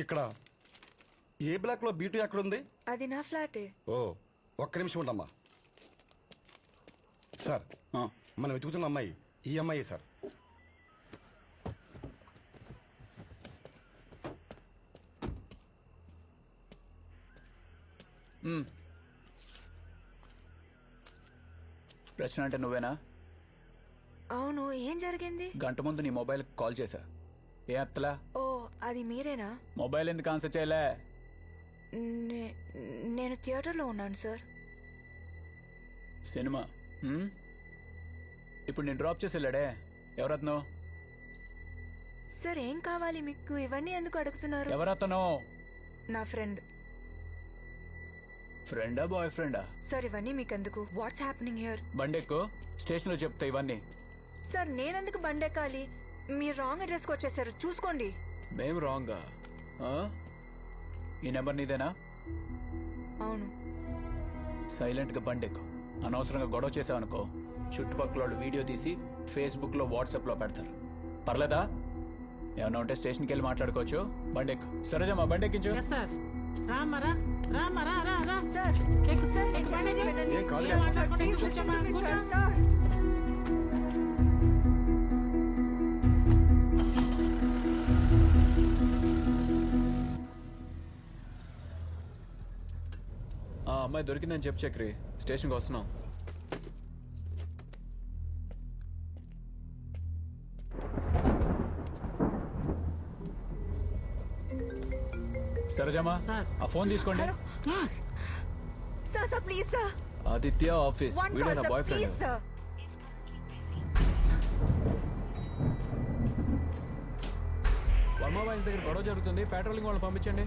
ఇక్కడ ఏ బ్లాక్లో బీటు ఎక్కడ ఉంది అది నా ఫ్లాటే ఓ ఒక్క నిమిషం ఉండమ్మా సార్ మనం వెతుకుతున్న అమ్మాయి ఈ అమ్మాయి సార్. రచన అంటే నువ్వేనా? అవును ఏం జరిగింది? గంట ముందు నీ మొబైల్ కాల్ చేశా. ఏ అత్తలా? ఓ అది మీరేనా? మొబైల్ ఎందుకు ఆన్సర్ చేయలే? నే- నేను థియేటర్లో ఉన్నాను సార్. సినిమా హ్మ్? ఇప్పుడు నేను డ్రాప్ చేసి వెళ్ళాడే. ఎవరత్నో? సార్ ఏం కావాలి మీకు? ఇవన్నీ ఎందుకు అడుగుతున్నారు? ఎవరతనో? నా ఫ్రెండ్. ఫ్రెండా బాయ్ ఫ్రెండా? సార్ ఇవన్నీ మీకు ఎందుకు వాట్స్ హ్యాపెనింగ్ హియర్. బండెక్కు? స్టేషన్లో చెప్తా ఇవన్నీ. సార్ నేనెందుకు బండెక్కాలి? మీరు రాంగ్ అడ్రస్కి వచ్చేసారు. చూసుకోండి. మేం రాంగా? ఆ? ఈ నెంబర్ నీదేనా? అవును. సైలెంట్గా బండెక్కు. అనవసరంగా గొడవ చేసావనుకో చుట్టుపక్కల వాళ్ళు వీడియో తీసి ఫేస్బుక్లో వాట్సాప్లో పెడతారు. పర్లేదా? ఏమన్నా ఉంటే స్టేషన్కి వెళ్ళి మాట్లాడుకోవచ్చు. బండెక్కు. సరేజమ్మా బండెక్కించు. సార్ రామ్మరా రామ్మరా రా. రా సార్ ఎక్కు సార్ ఎక్కు. ఏం ఏం అమ్మాయి దొరికిందని చెప్పు చక్రి. స్టేషన్కి వస్తున్నాం. సరేజమ్మా సార్. ఆ ఫోన్ తీసుకోండి. Hello. Sir sir please sir. Aditya office. వీడే నా బాయ్ ఫ్రెండ్ వర్మ దగ్గర గొడవ జరుగుతుంది. పెట్రోలింగ్ వాళ్ళు పంపించండి.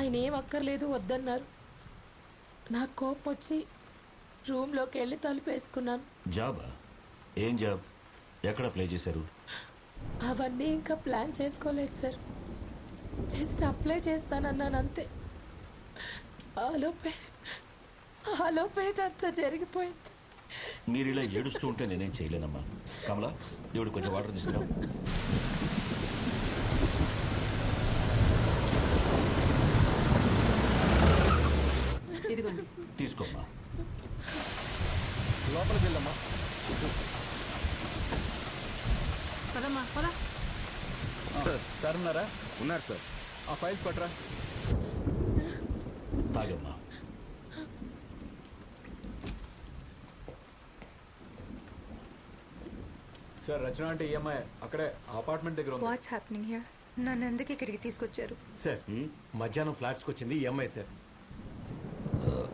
ఆయన ఏం అక్కర్లేదు వద్దన్నారు. నాకు కోపం వచ్చి రూమ్లోకి వెళ్ళి తలుపేసుకున్నాను జాబా? ఏం జాబ్? ఎక్కడ ప్లే చేశారు? అవన్నీ ఇంకా ప్లాన్ చేసుకోలేదు సార్. జస్ట్ అప్లై చేస్తానన్నాను అంతే. ఆలోపే ఆలోపే అంతా జరిగిపోయింది. మీరు ఇలా ఏడుస్తూ ఉంటే నేనేం చేయలేనమ్మా. కమలా దేవుడు కొంచెం వాటర్ తీసుకురా. తీసుకోమ్మా. లోపలికి వెళ్ళమ్మా. పదమ్మా పద. సార్ ఉన్నారా? ఉన్నారు సార్. ఆ ఫైల్స్ పట్టరా. తాగమ్మా. సార్ రచన అంటే ఈఎంఐ. అక్కడే అపార్ట్మెంట్ దగ్గర ఉంది. వాట్స్ హ్యాపెనింగ్ హియర్ నన్ను ఎందుకు ఇక్కడికి తీసుకొచ్చారు? సార్ మధ్యాహ్నం ఫ్లాట్స్కి వచ్చింది ఈ అమ్మాయి సార్.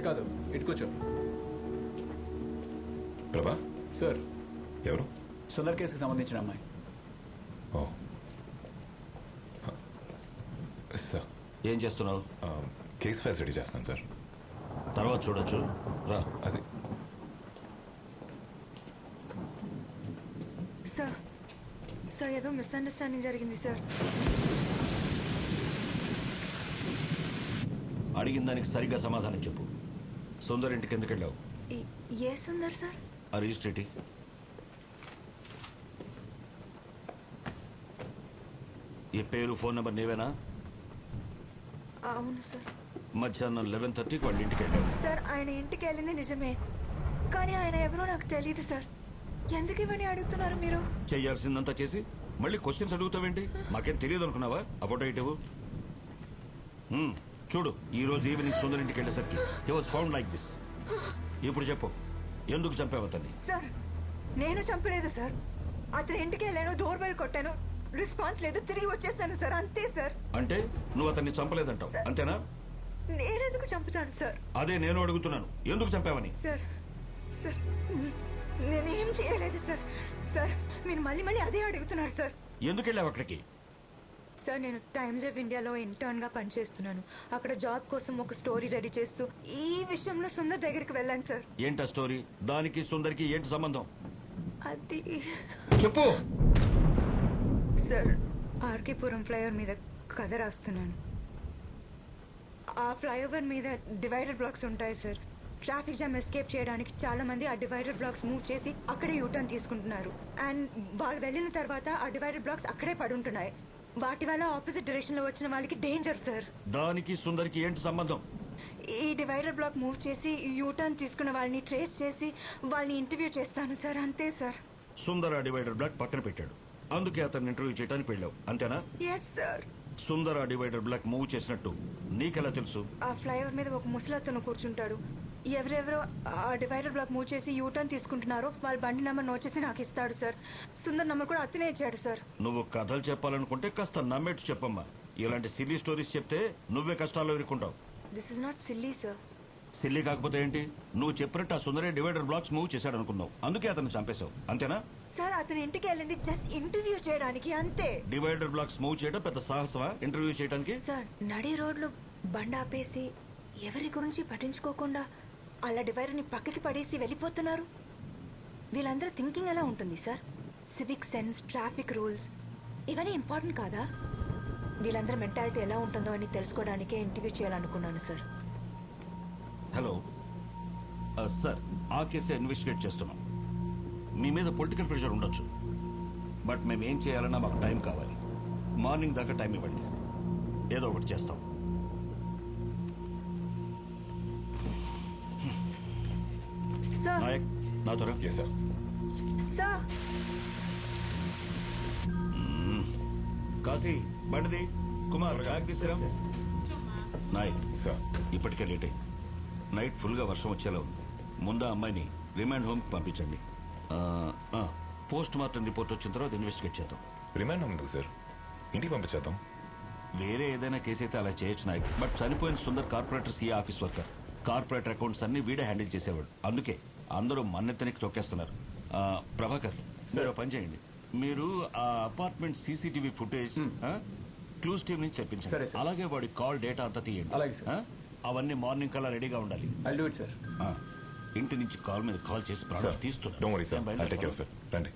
అటు కాదు ఇటు కూర్చో. ప్రభా? సార్. ఎవరు? సుందర్ కేసుకి సంబంధించిన అమ్మాయి. ఓ. సార్. ఏం చేస్తున్నావు? కేస్ రెడీ చేస్తాను సార్. తర్వాత చూడొచ్చు. రా. అది. సార్ సార్ ఏదో మిస్అండర్స్టాండింగ్ జరిగింది సార్. అడిగిన దానికి సరిగ్గా సమాధానం చెప్పు. సుందర్ ఇంటికి ఎందుకు వెళ్ళావు? ఏ సుందర్ సార్? ఆ రిజిస్ట్రేటి ఈ పేరు ఫోన్ నెంబర్ నీవేనా? అవును సార్. మధ్యాహ్నం లెవెన్ థర్టీకి వాళ్ళ ఇంటికి వెళ్ళావు. సార్ ఆయన ఇంటికి వెళ్ళింది నిజమే. కానీ ఆయన ఎవరో నాకు తెలియదు సార్. ఎందుకు ఇవన్నీ అడుగుతున్నారు మీరు? చేయాల్సిందంతా చేసి మళ్ళీ క్వశ్చన్స్ అడుగుతావేంటి? మాకేం తెలియదు అనుకున్నావా? ఆ ఫోటో ఇటు చూడు ఈ రోజు ఈవినింగ్ సుందర్ ఇంటికి వెళ్ళేసరికి he was found like this ఇప్పుడు చెప్పు ఎందుకు చంపావు అతన్ని? సార్ నేను చంపలేదు సార్. అతని ఇంటికి వెళ్ళాను డోర్ బెల్ కొట్టాను రెస్పాన్స్ లేదు తిరిగి వచ్చేసాను సార్ అంతే సార్. అంటే నువ్వు అతన్ని చంపలేదంటావు. అంతేనా? నేనెందుకు చంపుతాను సార్? అదే నేను అడుగుతున్నాను ఎందుకు చంపావని? సార్ సార్ నేనేం చేయలేదు సార్. సార్ మీరు మళ్ళీ మళ్ళీ అదే అడుగుతున్నారు సార్. ఎందుకు వెళ్ళావు అక్కడికి? సార్ నేను టైమ్స్ ఆఫ్ ఇండియాలో ఇంటర్న్గా పనిచేస్తున్నాను. అక్కడ జాబ్ కోసం ఒక స్టోరీ రెడీ చేస్తూ ఈ విషయంలో సుందర్ దగ్గరికి వెళ్ళాను సార్. ఏంటా స్టోరీ? దానికి సుందర్కి ఏంటి సంబంధం? అది చెప్పు! సార్ ఆర్కేపురం ఫ్లైఓవర్ మీద కథ రాస్తున్నాను. ఆ ఫ్లైఓవర్ మీద డివైడర్ బ్లాక్స్ ఉంటాయి సార్. ట్రాఫిక్ జామ్ ఎస్కేప్ చేయడానికి చాలా మంది ఆ డివైడర్ బ్లాక్స్ మూవ్ చేసి అక్కడే యూటర్న్ తీసుకుంటున్నారు. అండ్ వాళ్ళు వెళ్ళిన తర్వాత ఆ డివైడర్ బ్లాక్స్ అక్కడే పడుంటున్నాయి. వాటి వల్ల ఆపోజిట్ డైరెక్షన్లో వచ్చిన వాళ్ళకి డేంజర్ సార్ దానికి సుందర్కి ఏంటి సంబంధం? ఈ డివైడర్ బ్లాక్ మూవ్ చేసి యూటర్న్ తీసుకున్న వాళ్ళని ట్రేస్ చేసి వాళ్ళని ఇంటర్వ్యూ చేస్తాను సార్ అంతే సార్ సుందర్ ఆ డివైడర్ బ్లాక్ పక్కన పెట్టాడు. అందుకే అతన్ని ఇంటర్వ్యూ చేయడానికి వెళ్ళావు. అంతేనా? ఎస్ సార్ సుందర్ ఆ డివైడర్ బ్లాక్ మూవ్ చేసినట్టు నీకెలా తెలుసు? ఆ ఫ్లైఓవర్ మీద ఒక ముసలతను కూర్చుంటాడు. ఎవరెవరో ఆ డివైడర్ బ్లాక్ మూవ్ చేసి యూటర్న్ తీసుకుంటున్నారో వాళ్ళ బండి నెంబర్ నోట్ చేసి నాకు ఇస్తాడు సార్. సుందర్ నెంబర్ కూడా అతనే ఇచ్చాడు సార్. నువ్వు కథలు చెప్పాలనుకుంటే కాస్త నమ్మేట్టు చెప్పమ్మా. ఇలాంటి సిల్లీ స్టోరీస్ చెప్తే నువ్వే కష్టాల్లో ఇరుక్కుంటావు. This is not silly sir silly కాకపోతే ఏంటి? నువ్వు చెప్పినట్టు ఆ సుందరే డివైడర్ బ్లాక్స్ మూవ్ చేశాడు అనుకున్నావు అందుకే అతను చంపేశావు. అంతేనా? సార్ అతని ఇంటికి వెళ్ళింది జస్ట్ ఇంటర్వ్యూ చేయడానికి అంతే. డివైడర్ బ్లాక్స్ మూవ్ చేయడం పెద్ద సాహసమా? ఇంటర్వ్యూ చేయడానికి సార్ నడి రోడ్లు బండ ఆపేసి ఎవరి గురించి పట్టించుకోకుండా అలా డివైడర్ని పక్కకి పడేసి వెళ్ళిపోతున్నారు. వీళ్ళందరూ థింకింగ్ ఎలా ఉంటుంది sir civic sense traffic rules ఇవన్నీ ఇంపార్టెంట్ కాదా? వీళ్ళందరి మెంటాలిటీ ఎలా ఉంటుందో అని తెలుసుకోవడానికే ఇంటర్వ్యూ చేయాలనుకున్నాను సార్ హలో సార్ ఆ కేసే ఇన్వెస్టిగేట్ చేస్తున్నాం. మీ మీద పొలిటికల్ ప్రెషర్ ఉండొచ్చు. బట్ మేము ఏం చేయాలన్నా మాకు టైం కావాలి. మార్నింగ్ దాకా టైం ఇవ్వండి. ఏదో ఒకటి చేస్తాం. సార్. నాయక్ నా త్వర ఎస్ సార్. సార్ కాశీ బండిది. కుమార్ బ్యాగ్ తీసుకురా. నాయక్ సార్ ఇప్పటికే లేట్ అయింది. నైట్ ఫుల్గా వర్షం వచ్చేలా ఉంది. ముందు ఆ అమ్మాయిని రిమాండ్ హోమ్కి పంపించండి. పోస్ట్ మార్టం రిపోర్ట్ వచ్చిన తర్వాత ఇన్వెస్టిగేట్ చేద్దాం. రిమాండ్ ఉంది సార్ ఇంటికి పంపించేద్దాం. వేరే ఏదైనా కేసు అయితే అలా చేయొచ్చు నాయక్. బట్ చనిపోయిన Sundar corporator CA office worker. Corporator accounts అన్ని వీడే హ్యాండిల్ చేసేవాడు. అందుకే అందరూ మన్నెత్తనికి తొక్కేస్తున్నారు. ఆ, ప్రభాకర్ మీరు ఓ పని చేయండి. మీరు ఆ apartment CCTV footage clues team నుంచి సరే, తెప్పించండి. సార్. అలాగే వాడి కాల్ డేటా అంతా తీయండి. అలాగే, సార్. ఆ? అవన్నీ మార్నింగ్ కల్లా రెడీగా ఉండాలి. ఐ డూ ఇట్ సార్ ఆ, ఇంటి నుంచి కాల్ మీద కాల్ చేసి సార్ ప్రాణాలు తీస్తున్నారు. డోంట్ వరీ సార్ నేను ఐ టేక్ కేర్ ఆఫ్ బయలుదేరుతాను. ఇట్ రండి.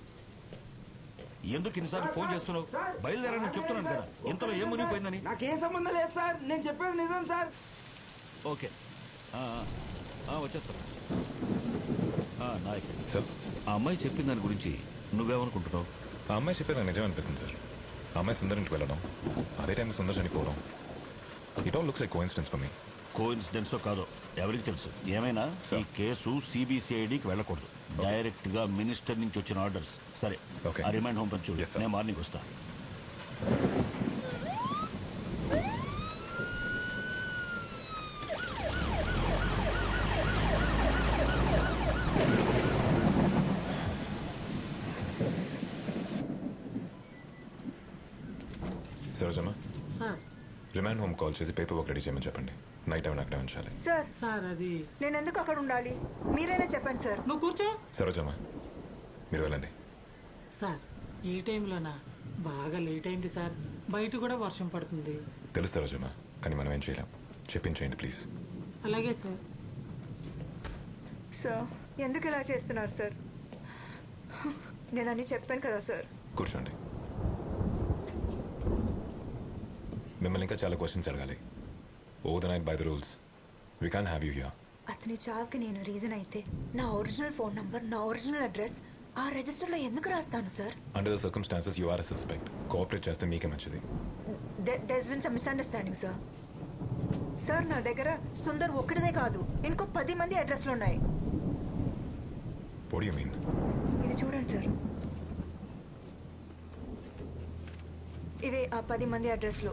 ఎందుకు ఇన్నిసార్లు ఫోన్ చేస్తున్నావు? బయలుదేరని చెప్తున్నాను కదా. ఇంతలో ఏం మునిగిపోయిందని? నాకేం సంబంధం లేదు సార్ నేను చెప్పేది నిజం సార్ ఓకే. ఆ, ఆ, ఆ, వచ్చేస్తాను నాయక్. సార్. ఆ అమ్మాయి చెప్పిన దాని గురించి నువ్వేమనుకుంటున్నావు? ఆ అమ్మాయి చెప్పేది నాకు నిజం అనిపిస్తుంది సార్. ఆ అమ్మాయి సుందర్ ఇంటికి వెళ్ళడం అదే టైంలో సుందర్ చనిపోవడం it all looks like coincidence for me కో ఇన్సిడెన్సో కాదో? ఎవరికి తెలుసు? ఏమైనా? ఈ కేసు సిబిసిఐడికి వెళ్ళకూడదు. డైరెక్ట్గా మినిస్టర్ నుంచి వచ్చిన ఆర్డర్స్ సరే. ఆ రిమైండ్ హోమ్ పంచు. నేను మార్నింగ్ వస్తా. Sarojamma sir. Remand home call చేసి పేపర్ వర్క్ రెడీ చేయమని చెప్పండి. నైట్ టైం అక్కడే ఉంచాలి. సార్ సార్ అది. నేను ఎందుకు అక్కడ ఉండాలి? మీరైనా చెప్పండి సార్. నువ్వు కూర్చో. సరోజమ్మా మీరు వెళ్ళండి. సార్ ఈ టైంలోనా? బాగా లేట్ అయింది సార్. బయట కూడా వర్షం పడుతుంది. తెలుసు సరోజమ్మా కానీ మనం ఏం చేయలేం. చెప్పించేయండి ప్లీజ్ అలాగే సార్. సార్ ఎందుకు ఇలా చేస్తున్నారు సార్? నేను అన్ని చెప్పాను కదా సార్. కూర్చోండి. మిమ్మల్ని ఇంకా చాలా క్వశ్చన్స్ అడగాలి. ఓ the night by the rules we can have you here అతని చావుకి నేను రీజన్ అయితే నా ఒరిజినల్ ఫోన్ నంబర్ నా ఒరిజినల్ అడ్రస్ ఆ రిజిస్టర్లో ఎందుకు రాస్తాను sir under the circumstances you are a suspect cooperate చేస్తే మీకే మంచిది. There's been some misunderstanding sir sir నా దగ్గర సుందర్ ఒక్కటిదే కాదు ఇంకో పది మంది అడ్రస్లు ఉన్నాయి. వాట్ యూ మీన్ ఇది చూడండి సార్ ఇవే ఆ పది మంది అడ్రస్లు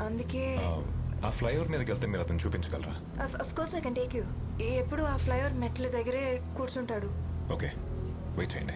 అందుకే. ఆ, ఫ్లైఓవర్ మీదకి వెళ్తే మీరు అతను చూపించగలరా? Of course I can take you. ఎప్పుడు ఆ ఫ్లైఓవర్ మెట్ల దగ్గరే కూర్చుంటాడు. ఓకే. వెయిట్ చేయండి.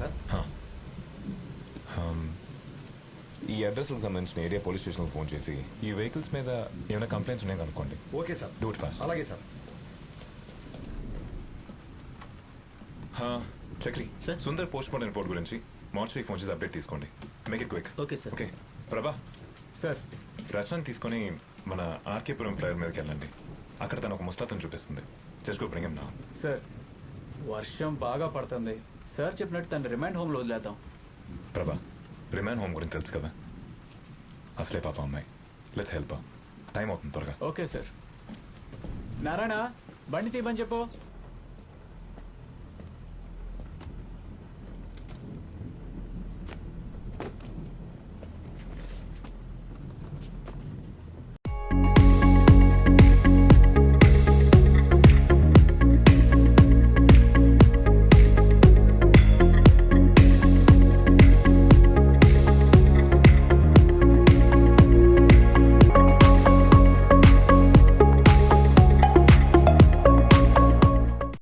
సార్ సార్ ఈ అడ్రస్కి సంబంధించిన ఏరియా పోలీస్ స్టేషన్కి ఫోన్ చేసి ఈ వెహికల్స్ మీద ఏమైనా కంప్లైంట్స్ ఉన్నాయో కనుక్కోండి. Okay sir do it fast అలాగే sir Chakri Sir? Sundar post mortem report గురించి మార్చి ఫోన్ చేసి అప్డేట్ తీసుకోండి. Make it quick Okay, sir. Okay Prabha. Sir Rachana తీసుకొని మన ఆర్కేపురం ఫ్లైఓవర్ మీదకి వెళ్ళండి. అక్కడ తను ఒక ముస్తాతను చూపిస్తుంది. జస్ట్ గో బ్రింగ్ నా సార్ వర్షం బాగా పడుతుంది. సార్ చెప్పినట్టు తను రిమైండ్ హోమ్లో వదిలేద్దాం. ప్రభా రిమాన్ హోమ్ గురించి తెలుసు కదా? అసలే పాప అమ్మాయి. లెట్స్ హెల్ప్ టైం అవుతుంది త్వరగా. Okay sir. నారాయణ బండి తీయమని చెప్పు.